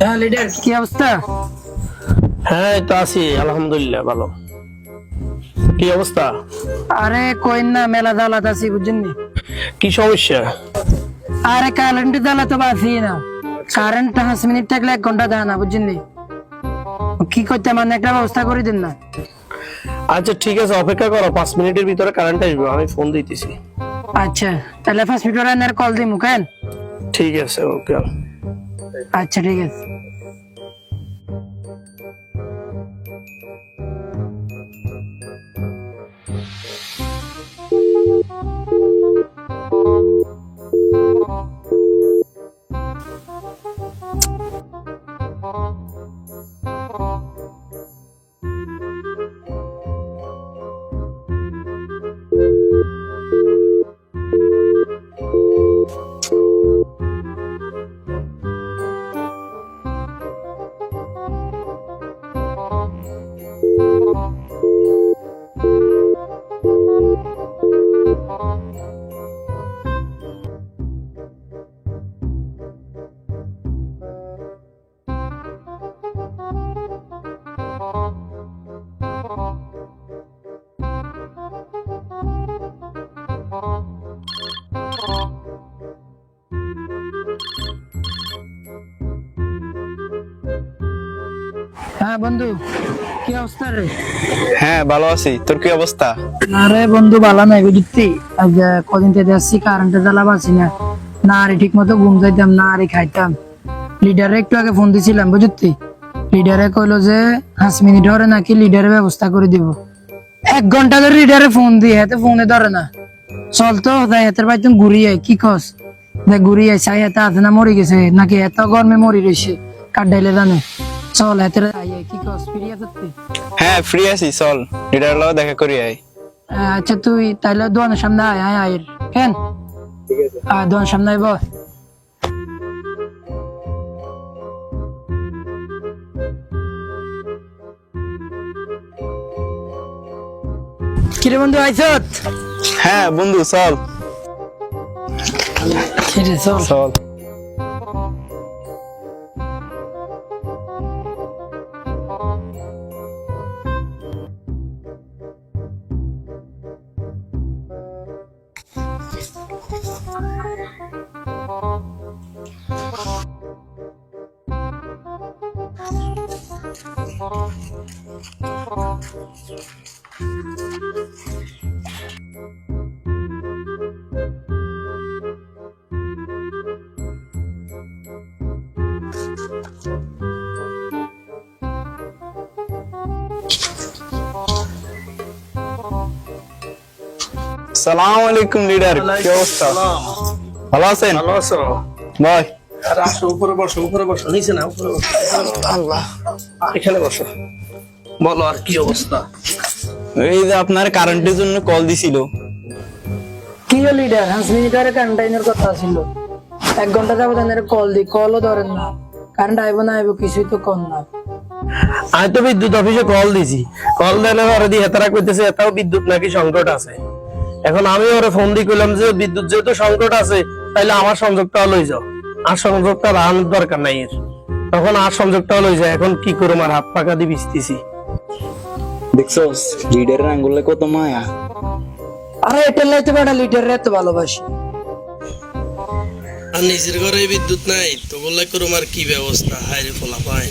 হ্যাঁ লিডার কি অবস্থা? হ্যাঁ তো আছি আলহামদুলিল্লাহ ভালো। কি অবস্থা? আরে না মেলা দালাত আছি বুঝছেন কি সমস্যা? আরে কারেন্ট দালা তো বাসি না। কারেন্ট পাঁচ মিনিট থাকলে এক ঘণ্টা দেয় না বুঝছেন কি করতে মানে একটা ব্যবস্থা করে দিন না। আচ্ছা ঠিক আছে অপেক্ষা করো পাঁচ মিনিটের ভিতরে কারেন্ট আসবে আমি ফোন দিতেছি। আচ্ছা তাহলে পাঁচ মিনিট পরে কল দিই মুখেন ঠিক আছে ওকে। আচ্ছা ঠিক আছে। হ্যাঁ বন্ধু কি অবস্থা রে? হ্যাঁ ভালো আছি। তোর কি অবস্থা? আরে বন্ধু ভালো নাই বুঝছি আজ কদিন থেকে আসছি কারেন্টে জ্বালা না। না আরে ঠিক মতো ঘুম যাইতাম না আরে খাইতাম। লিডারে একটু আগে ফোন দিছিলাম বুঝছি লিডারে কইলো যে পাঁচ মিনিট ধরে নাকি লিডারের ব্যবস্থা করে দিব। এক ঘণ্টা ধরে লিডারে ফোন দিয়ে হাতে ফোনে ধরে না। চল তো তাই হাতের ভাই তুমি ঘুরিয়ে আয়, কি কস? দেখ ঘুরিয়ে আয়, চাই হাতে আছে না মরে গেছে নাকি এত গরমে মরি রয়েছে কাঠ কাটাইলে জানে। চল হাতের আই কি কস ফিরিয়ে তুই? হ্যাঁ ফ্রি আছি চল। দেখা করি আই আচ্ছা তুই তাহলে দোকানের সামনে আয় আয় আয় কেন? আয় দোকানের সামনে আইব কিরে বন্ধু আইছত হ্যাঁ বন্ধু চল। কিরে চল। চল সালাম আলাইকুম লিডার কি অবস্থা ভালো আছেন? ভালো আছো? বয় আর আসো উপরে বসো উপরে বসো নিচে না উপরে বসো। আল্লাহ। এখানে বসো। বলো আর কি অবস্থা? এই যে আপনার কারেন্টের জন্য কল দিছিল। কি হল লিডার পাঁচ মিনিট আরে কথা ছিল এক ঘণ্টা যাব তাদের কল দি কলও ধরেন না। কারেন্ট আইব না আইব কিছুই তো কম না। আমি তো বিদ্যুৎ অফিসে কল দিছি। কল দিলে ওরা দিয়ে হেতারা এটাও বিদ্যুৎ নাকি সংকট আছে। এখন আমি ওরে ফোন দিয়ে কইলাম যে বিদ্যুৎ যেহেতু সংকট আছে তাহলে আমার সংযোগটা লই যাও। আর সংযোগটা রাখানোর দরকার নাই এর। তখন আর সংযোগটা লই যায় এখন কি করব আর হাত পাকা দিয়ে বিচতেছি দেখছস লিডারের আঙ্গুলে কত মায়া। আরে এটা লাইতে পারা লিডার এত ভালোবাসি। আর নিজের ঘরে বিদ্যুৎ নাই তো বললে করুম আর কি ব্যবস্থা? হায় রে ফলা পায়।